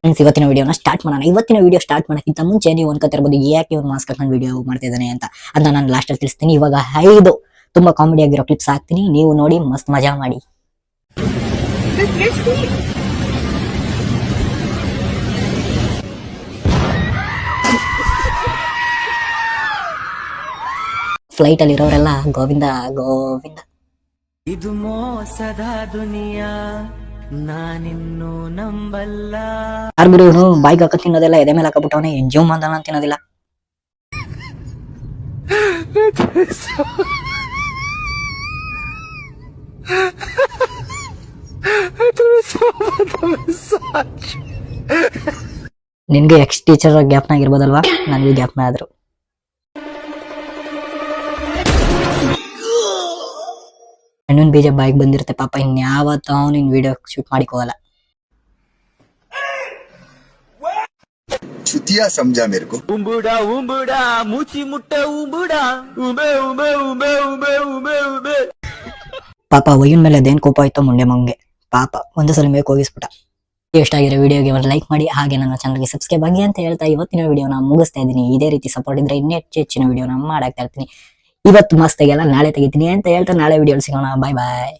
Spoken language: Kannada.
ಫ್ರೆಂಡ್ಸ್ ಇವತ್ತಿನ ವಿಡಿಯೋನ ಸ್ಟಾರ್ಟ್ ಮಾಡೋಣ. ಇವತ್ತಿನ ವಿಡಿಯೋ ಸ್ಟಾರ್ಟ್ ಮಾಡೋಕ್ಕಿಂತ ಮುಂಚೆ ನೀವು ಅನ್ಕೋತಿರ್ಬೋದು ಯಾಕೆ ಇವ್ನು ಮಾಸ್ಕ್ ಹಾಕೊಂಡು ವಿಡಿಯೋ ಮಾಡ್ತಿದ್ದಾನೆ ಅಂತ. ಅದನ್ನ ನಾನು ಲಾಸ್ಟಲ್ಲಿ ತಿಳಿಸ್ತೀನಿ. ಇವಾಗ ಐದು ತುಂಬಾ ಕಾಮಿಡಿ ಆಗಿರೋ ಕ್ಲಿಪ್ಸ್ ಹಾಕ್ತೀನಿ. ನೀವು ನೋಡಿ ಮಸ್ತ್ ಮಜಾ ಮಾಡಿ. ಫ್ಲೈಟ್ ಅಲ್ಲಿ ಇರೋರೆಲ್ಲ ಗೋವಿಂದ ಗೋವಿಂದ. ಇದು ಮೋಸದ ದುನಿಯಾ. ನಾನಿನ್ನು ನಂಬಲ್ಲ. ಯಾರು ಇವನು ಬಾಯ್ಗೆ ಹಾಕ ತಿನ್ನೋದಿಲ್ಲ ಎದೆ ಮೇಲೆ ಹಾಕಬಿಟ್ಟವನೆ ಎಂಜಾಯ್ ಮಾಡೋಣ ತಿನ್ನೋದಿಲ್ಲ. ನಿನ್ಗೆ ಎಕ್ಸ್ ಟೀಚರ್ ಗ್ಯಾಪ್ನಾಗಿರ್ಬೋದಲ್ವಾ ನನಗೂ ಗ್ಯಾಪ್ನ ಆದ್ರು. ಇನ್ನೊಂದು ಬೀಜ ಬಾಯಿಗೆ ಬಂದಿರುತ್ತೆ. ಪಾಪ ಇನ್ಯಾವತ್ತ ಅವನು ಇನ್ ವಿಡಿಯೋ ಶೂಟ್ ಮಾಡಿಕೋಲ್ಲ ಚುತಿಯಾ ಸಂಜಾ ಉಂಬುಡ ಉಂಬುಡ ಮುಟ್ಟ ಉಂಬುಡ. ಉಬೆ ಉಬೆ ಉಬೆ ಉಬೆ ಉಬೆ ಉಬೆ ಪಾಪ ವಯ್ಯನ್ ಮೇಲೆ ಅದೇನ್ ಕೋಪ ಆಯ್ತೋ ಮುಂಡೆ ಮಂಗೆ ಪಾಪ ಒಂದು ಸಲ ಮೇಲೆ ಹೋಗಿಸ್ಬಿಟ್ಟ. ಎಷ್ಟಾಗಿರೋ ವಿಡಿಯೋಗೆ ಒಂದು ಲೈಕ್ ಮಾಡಿ ಹಾಗೆ ನನ್ನ ಚಾನಲ್ಗೆ ಸಬ್ಸ್ಕ್ರೈಬ್ ಆಗಿ ಅಂತ ಹೇಳ್ತಾ ಇವತ್ತಿನ ವಿಡಿಯೋನ ಮುಗಿಸ್ತಾ ಇದ್ದೀನಿ. ಇದೇ ರೀತಿ ಸಪೋರ್ಟ್ ಇದ್ರೆ ಇನ್ನೂ ಹೆಚ್ಚು ಹೆಚ್ಚಿನ ವಿಡಿಯೋನ ಮಾಡಾಕ್ತಾ ಇರ್ತೀನಿ. ಇವತ್ತು ಮಸ್ತಾಗೆಲ್ಲ ನಾಳೆ ತೆಗಿತೀನಿ ಅಂತ ಹೇಳ್ತಾ ನಾಳೆ ವಿಡಿಯೋ ಸಿಗೋಣ. ಬಾಯ್ ಬಾಯ್